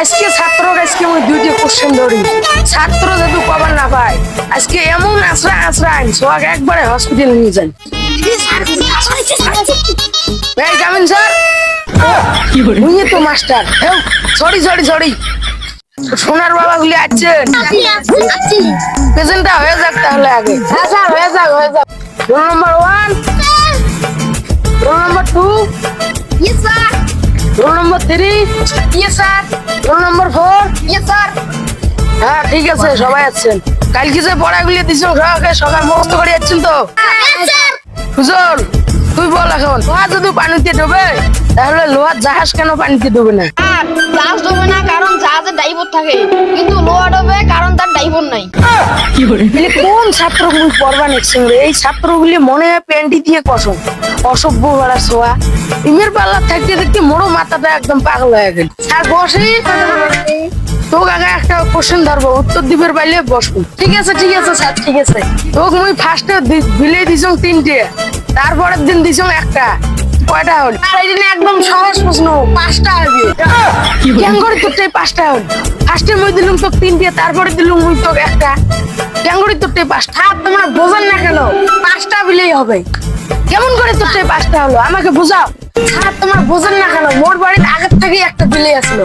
আজকে ছাত্র, আজকে আমি দুইটি কোশ্চেন ধরি। ছাত্র যদি কবার না পায়, আজকে এমন আশ্রয় আশ্রয়, সোহাগ একবারে হসপিটাল নিয়ে যান এই কামিন স্যার, উনি তো মাস্টার সরি সরি সরি সোনার বাবা গুলি আছেন প্রেজেন্টটা হয়ে যাক তাহলে আগে। হ্যাঁ স্যার, হয়ে যাক হয়ে যাক। Roll number one roll number two roll number three roll number four হ্যাঁ ঠিক আছে সবাই আছেন কালকে যে পড়াগুলি দিছো সবাইকে সকাল মুখস্থ করে যাচ্ছেন তো? সুজন তুই বল এখন। লোহা যদি পানিতে ডুবে তাহলে লোহার জাহাজ কেন পানিতে ডুবে না? জাহাজ ডোবে না কারণ জাহাজের ড্রাইভার থাকে। কিন্তু লোহা কারণ তার নাই কোন ছাত্রগুলি পড়বা এই ছাত্রগুলি মনে হয় প্যান্টি দিয়ে কসম। অসভ্য ছোয়া। ইমের পাল্লা থাকতে থাকতে মাথাটা একদম পাগল হয়ে গেল। আর বসি। তোকে আগে একটা কোশ্চেন ধরবো। উত্তর দিবের পাইলে বসবো। ঠিক আছে ঠিক আছে স্যার ঠিক আছে। তোকে মুই ফার্স্টে বিলে দিছং তিনটে। তারপরের দিন দিছং একটা। কয়টা হল? আর এই একদম সহজ প্রশ্ন পাঁচটা হবে কেন করে তোরটাই পাঁচটা হল? ফার্স্টে মুই দিলুম তোকে তিনটে তারপরে দিলুম মুই তোকে একটা। কেন করে তোরটাই পাঁচটা? আর তোমরা বোঝেন না কেন পাঁচটা বিলেই হবে। কেমন করে তোরটাই পাঁচটা হলো? আমাকে বুঝাও। আর তোমার বোঝেন না কেন মোর বাড়িতে আগের থেকেই একটা বিলে আসলো।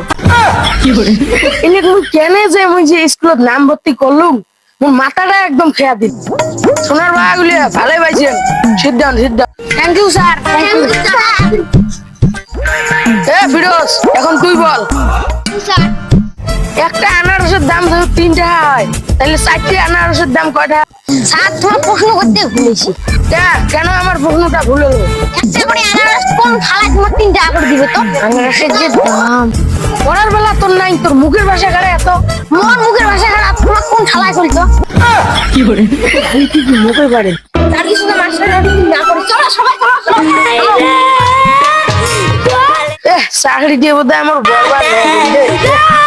এনে কেনে যে মুই যে স্কুলত নাম ভর্তি করলুম? মোর মাথাটা একদম খেয়া দিল। সোনার বাগুলি ভালোই পাইছেন thank you sir thank you এ ফিরোজ এখন তুই বল। একটা আনারসের দাম যদি তিন টাকা হয়। তাহলে চারটি আনারসের দাম কয়টা স্যার তোমার প্রশ্ন করতে ভুলেছি। কেন আমার প্রশ্নটা ভুল হলো? একটা করে আনারস কোন থালায় তোমার তিন টাকা করে দিবে তো? আনারসের যে দাম। পড়ার বেলা তোর নাই তোর মুখের ভাষা কারে এত। মোর মুখের ভাষা চলতো কি করে থালায় কি মুখের বাড়ি তার কিছু না মাস্টার না করে। চলো, সবাই, চলো চলো। চাকরি দিয়ে বোধহয় আমার বরবাদ হয়ে।